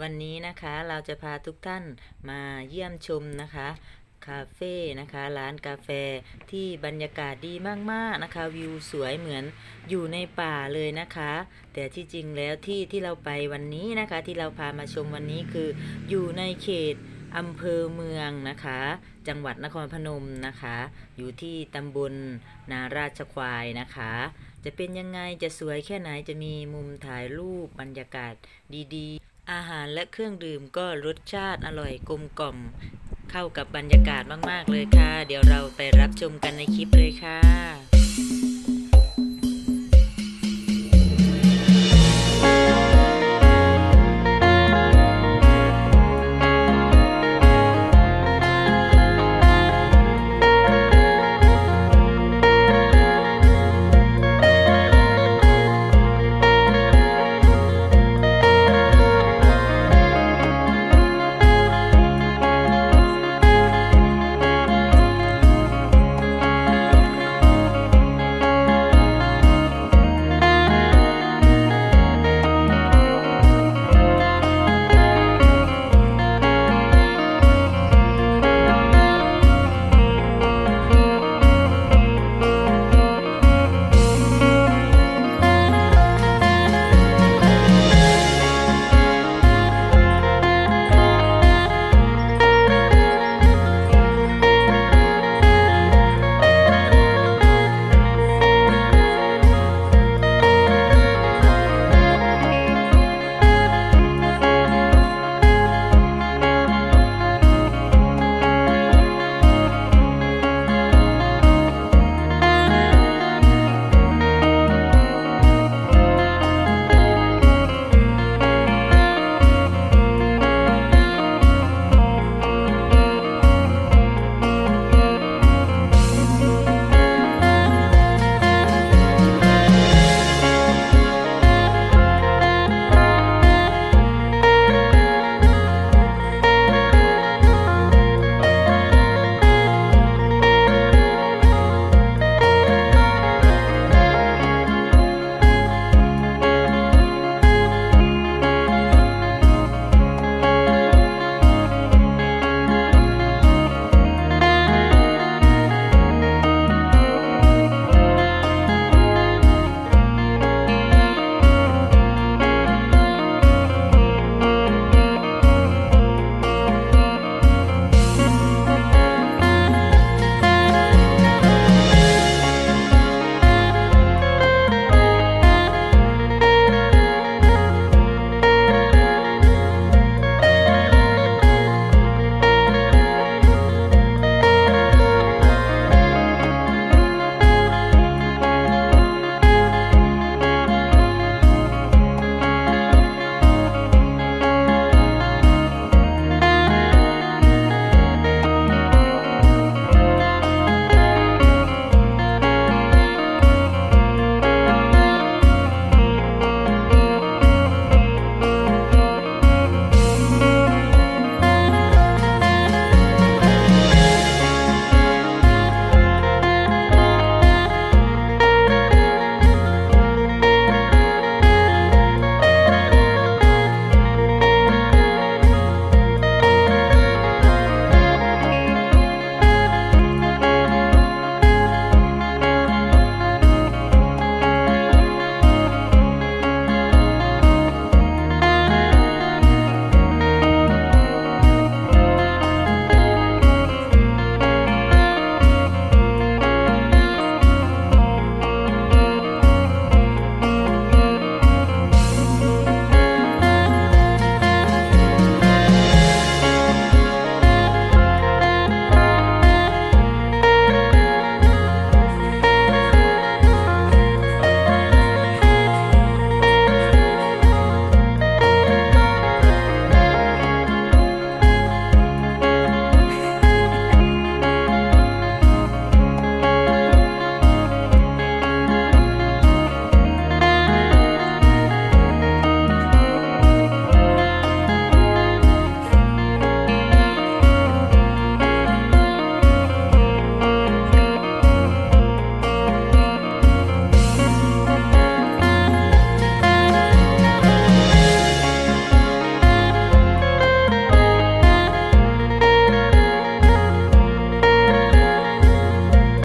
วันนี้นะคะเราจะพาทุกท่านมาเยี่ยมชมนะคะ คาเฟ่นะคะ ร้านกาแฟที่บรรยากาศดีมากๆนะคะ วิวสวยเหมือนอยู่ในป่าเลยนะคะ แต่ที่จริงแล้วที่ที่เราไปวันนี้นะคะ ที่เราพามาชมวันนี้คือ อยู่ในเขตอำเภอเมืองนะคะ จังหวัดนครพนมนะคะ อยู่ที่ตำบลนาราชควายนะคะ จะเป็นยังไงจะสวยแค่ไหนจะมีมุมถ่ายรูปบรรยากาศดีๆ อาหารและเครื่องดื่มก็รสชาติอร่อยกลมกล่อม เข้ากับบรรยากาศมาก ๆ เลยค่ะ เดี๋ยวเราไปรับชมกันในคลิปเลยค่ะ